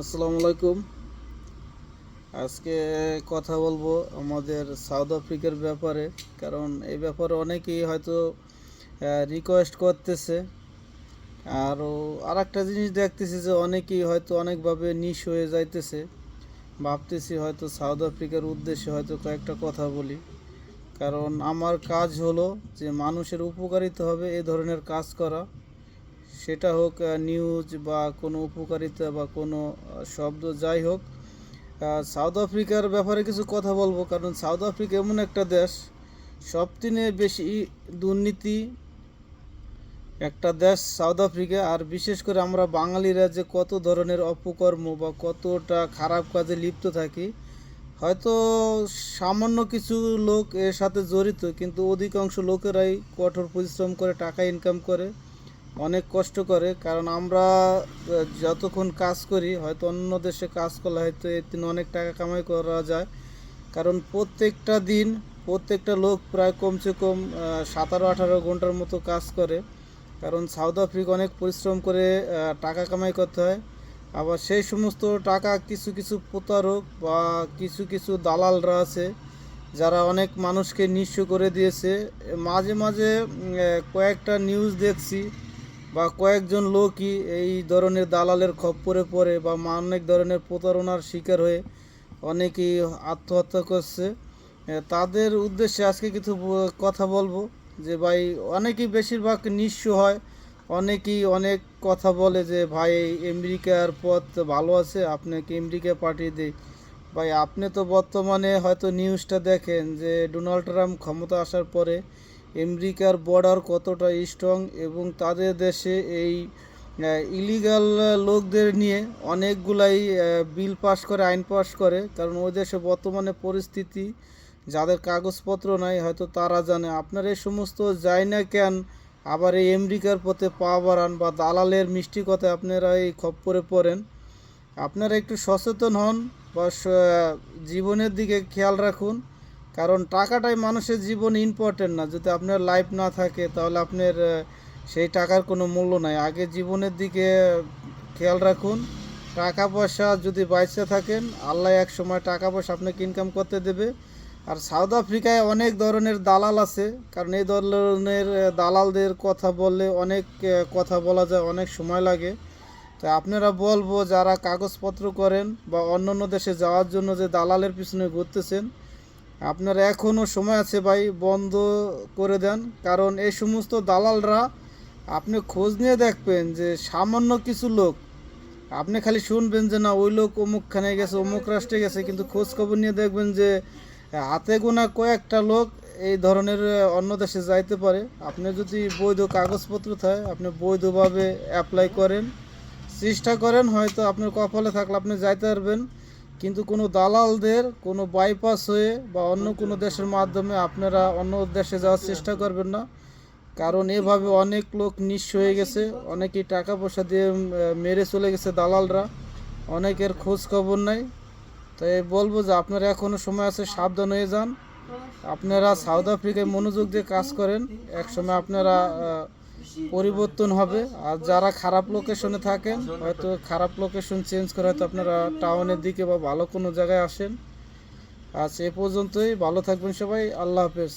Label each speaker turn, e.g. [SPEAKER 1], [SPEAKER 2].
[SPEAKER 1] আসসালামু আলাইকুম। আজকে কথা বলব আমাদের সাউথ আফ্রিকার ব্যাপারে, কারণ এই ব্যাপারে অনেকেই হয়তো রিকোয়েস্ট করতেছে। আরও আর একটা জিনিস দেখতেছি যে অনেকেই হয়তো অনেকভাবে নিশ হয়ে যাইতেছে। ভাবতেছি হয়তো সাউথ আফ্রিকার উদ্দেশ্যে হয়তো কয়েকটা কথা বলি। কারণ আমার কাজ হলো যে মানুষের উপকারিতা হবে এ ধরনের কাজ করা। সেটা হোক নিউজ বা কোনো উপকারিতা বা কোনো শব্দ যাই হোক সাউথ আফ্রিকার ব্যাপারে কিছু কথা বলব। কারণ সাউথ আফ্রিকা এমন একটা দেশ সবথেকে বেশি দুর্নীতি একটা দেশ সাউথ আফ্রিকা আর বিশেষ করে আমরা বাঙালিরা যে কত ধরনের অপকর্ম বা কতটা খারাপ কাজে লিপ্ত থাকি, হয়তো সামান্য কিছু লোক এর সাথে জড়িত, কিন্তু অধিকাংশ লোকেরাই কঠোর পরিশ্রম করে, টাকা ইনকাম করে। অনেক কষ্ট করে, কারণ আমরা যতক্ষণ কাজ করি, হয়তো অন্য দেশে কাজ করলে হয়তো এর দিন অনেক টাকা কামাই করা যায়। কারণ প্রত্যেকটা দিন প্রত্যেকটা লোক প্রায় কমসে কম সাতারো, আঠারো ঘণ্টার মতো কাজ করে। কারণ সাউথ আফ্রিকা অনেক পরিশ্রম করে টাকা কামাই করতে হয়। আবার সেই সমস্ত টাকা কিছু কিছু প্রতারক বা কিছু কিছু দালালরা আছে, যারা অনেক মানুষকে নিঃস্ব করে দিয়েছে। মাঝে মাঝে কয়েকটা নিউজ দেখছি বা কয়েকজন লোকই এই ধরনের দালালের খপ্পরে পড়ে বা অনেক ধরনের প্রতারণার শিকার হয়ে অনেকেই আত্মহত্যা করছে। তাদের উদ্দেশ্যে আজকে কিছু কথা বলব যে ভাই, অনেকেই বেশিরভাগ নিঃস্ব হয়, অনেকেই অনেক কথা বলে যে ভাই, আমেরিকার পথ ভালো আছে, আপনাকে আমেরিকা পাঠিয়ে দিই। ভাই, আপনি তো বর্তমানে হয়তো নিউজটা দেখেন যে ডোনাল্ড ট্রাম্প ক্ষমতা আসার পরে আমেরিকার বর্ডার কতটা স্ট্রং এবং তাদের দেশে এই ইলিগাল লোকদের নিয়ে অনেকগুলাই বিল পাস করে, আইন পাস করে। কারণ ওই দেশে বর্তমানে পরিস্থিতি, যাদের কাগজপত্র নাই, হয়তো তারা জানে। আপনার এই সমস্ত যায় না কেন? আবার এই আমেরিকার পথে পা বাড়ান বা দালালের মিষ্টি কথায় আপনারা এই খপ্পরে পড়েন। আপনারা একটু সচেতন হন বা জীবনের দিকে খেয়াল রাখুন। কারণ টাকাটাই মানুষের জীবন ইম্পর্টেন্ট না। যদি আপনার লাইফ না থাকে, তাহলে আপনার সেই টাকার কোনো মূল্য নাই। আগে জীবনের দিকে খেয়াল রাখুন, টাকা পয়সা যদি বাইসে থাকেন, আল্লাহ এক সময় টাকা পয়সা আপনাকে ইনকাম করতে দেবে। আর সাউথ আফ্রিকায় অনেক ধরনের দালাল আছে, কারণ এই ধরনের দালালদের কথা বললে অনেক কথা বলা যায়, অনেক সময় লাগে। তো আপনারা বলব, যারা কাগজপত্র করেন বা অন্য অন্য দেশে যাওয়ার জন্য যে দালালের পিছনে ঘুরতেছেন আপনার এখনও সময় আছে ভাই বন্ধ করে দেন। কারণ এই সমস্ত দালালরা আপনি খোঁজ নিয়ে দেখবেন যে সামান্য কিছু লোক আপনি খালি শুনবেন যে না ওই লোক অমুকখানে গেছে অমুক রাষ্ট্রে গেছে কিন্তু খোঁজ খবর নিয়ে দেখবেন যে হাতে গোনা কয়েকটা লোক এই ধরনের অন্য দেশে যাইতে পারে। আপনি যদি বৈধ কাগজপত্র থাকে আপনি বৈধভাবে অ্যাপ্লাই করেন। চেষ্টা করেন হয়তো আপনার কপালে থাকলে আপনি যাইতে পারবেন। কিন্তু কোনো দালালদের কোনো বাইপাস হয়ে বা অন্য কোনো দেশের মাধ্যমে আপনারা অন্য দেশে যাওয়ার চেষ্টা করবেন না। কারণ এভাবে অনেক লোক নিঃস্ব হয়ে গেছে, অনেকেই টাকা পয়সা দিয়ে মেরে চলে গেছে দালালরা, অনেকের খোঁজ খবর নাই তাই বলব যে আপনারা এখনও সময় আছে, সাবধান হয়ে যান। আপনারা সাউথ আফ্রিকায় মনোযোগ দিয়ে কাজ করেন। একসময় আপনারা পরিবর্তন হবে। আর যারা খারাপ লোকেশনে থাকেন, হয়তো খারাপ লোকেশন চেঞ্জ করে হয়তো আপনারা টাউনের দিকে বা ভালো কোনো জায়গায় আসেন। আজ এ পর্যন্তই, ভালো থাকবেন সবাই, আল্লাহ হাফেজ।